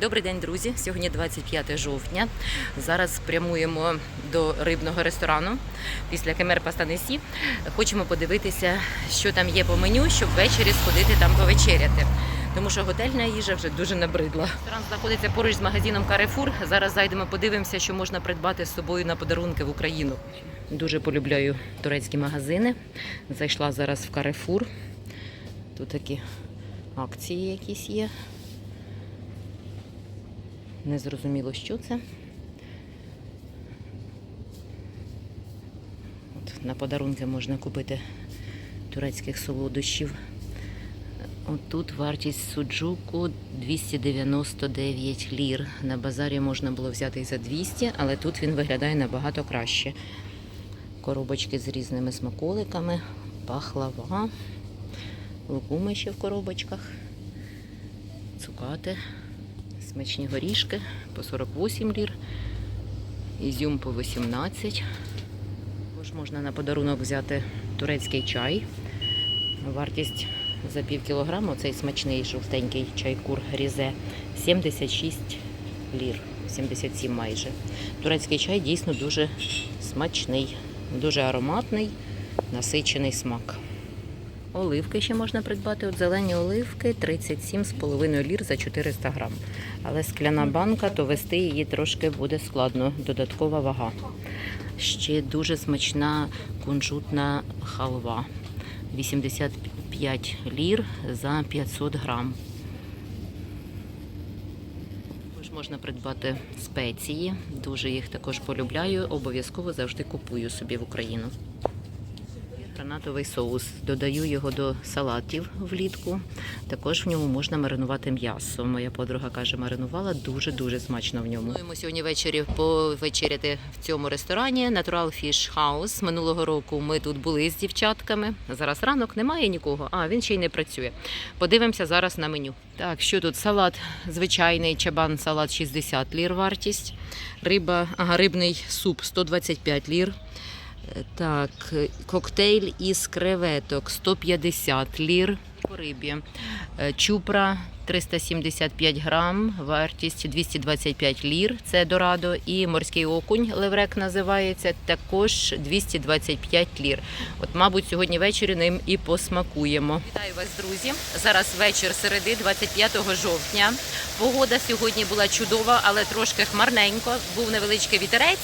Добрий день, друзі. Сьогодні 25 жовтня. Зараз прямуємо до рибного ресторану після Кемер Пастанесі. Хочемо подивитися, що там є по меню, щоб ввечері сходити там повечеряти. Тому що готельна їжа вже дуже набридла. Ресторан знаходиться поруч з магазином Carrefour. Зараз зайдемо, подивимося, що можна придбати з собою на подарунки в Україну. Дуже полюбляю турецькі магазини. Зайшла зараз в Carrefour. Тут такі акції якісь є. Не зрозуміло, що це. От на подарунки можна купити турецьких солодощів. От тут вартість суджуку 299 лір. На базарі можна було взяти і за 200, але тут він виглядає набагато краще. Коробочки з різними смаколиками, пахлава, лукуми ще в коробочках, цукати, смачні горішки по 48 лір, ізюм по 18. Також можна на подарунок взяти турецький чай. Вартість за пів кілограму, цей смачний жовтенький чайкур різе 76 лір, 77 майже. Турецький чай дійсно дуже смачний, дуже ароматний, насичений смак. Оливки ще можна придбати. От зелені оливки 37,5 лір за 400 грам. Але скляна банка, то вести її трошки буде складно, додаткова вага. Ще дуже смачна кунжутна халва. 85 лір за 500 грам. Також можна придбати спеції. Дуже їх також полюбляю. Обов'язково завжди купую собі в Україну. Гранатовий соус. Додаю його до салатів влітку. Також в ньому можна маринувати м'ясо. Моя подруга каже, маринувала дуже-дуже смачно в ньому. Плануємо сьогодні ввечері повечеряти в цьому ресторані Natural Fish House. Минулого року ми тут були з дівчатками. Зараз ранок немає нікого, а він ще й не працює. Подивимося зараз на меню. Так, що тут? Салат звичайний чабан, салат 60 лір вартість. Риба, ага, рибний суп 125 лір. Так, коктейль із креветок 150 лір по рибі. Е, Чупра 375 грам, вартість 225 лір. Це дорадо. І морський окунь, леврек називається, також 225 лір. От, мабуть, сьогодні ввечері ним і посмакуємо. Вітаю вас, друзі! Зараз вечір середи, 25 жовтня. Погода сьогодні була чудова, але трошки хмарненько. Був невеличкий вітерець.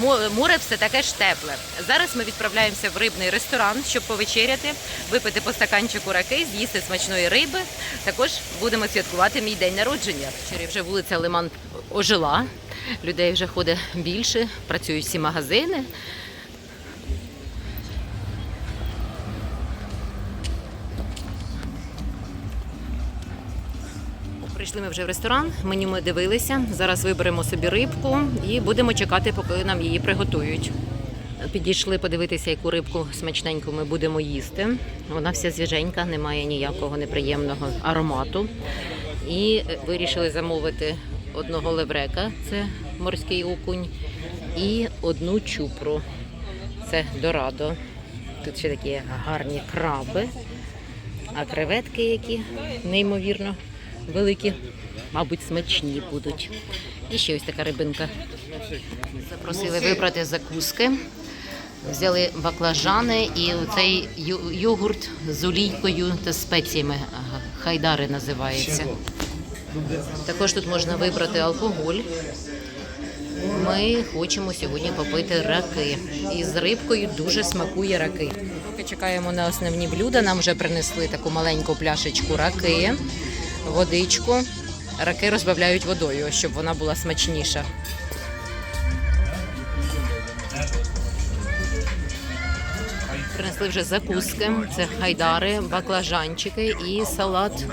Мо- Море все таке ж тепле. Зараз ми відправляємося в рибний ресторан, щоб повечеряти, випити по стаканчику раки, з'їсти смачної риби. Також будемо святкувати мій день народження. Вчора вже вулиця Лиман ожила. Людей вже ходить більше, працюють всі магазини. Прийшли ми вже в ресторан, меню ми дивилися. Зараз виберемо собі рибку і будемо чекати, поки нам її приготують. Підійшли подивитися, яку рибку смачненьку ми будемо їсти. Вона вся свіженька, немає ніякого неприємного аромату. І вирішили замовити одного леврека, це морський окунь, і одну чупру. Це дорадо. Тут ще такі гарні краби, а креветки, які неймовірно великі, мабуть, смачні будуть. І ще ось така рибинка. Запросили вибрати закуски. Взяли баклажани і цей йогурт з олійкою та спеціями. Хайдари називається. Також тут можна вибрати алкоголь. Ми хочемо сьогодні попити раки. І з рибкою дуже смакує раки. Поки чекаємо на основні блюда, нам вже принесли таку маленьку пляшечку раки, водичку. Раки розбавляють водою, щоб вона була смачніша. Принесли вже закуски. Це хайдари, баклажанчики і салат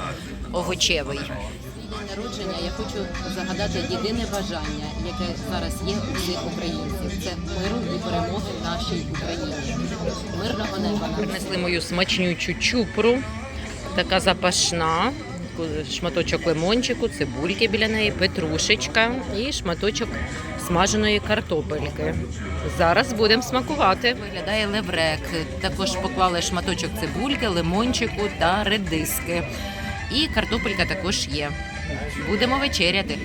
овочевий. День народження я хочу загадати єдине бажання, яке зараз є у всіх українців. Це миру і перемоги нашій Україні. Мирного неба. Принесли мою смачнючу чупру, така запашна. Шматочок лимончику, цибульки біля неї, петрушечка і шматочок смаженої картопельки. Зараз будемо смакувати. Виглядає леврек. Також поклали шматочок цибульки, лимончику та редиски. І картопелька також є. Будемо вечеряти.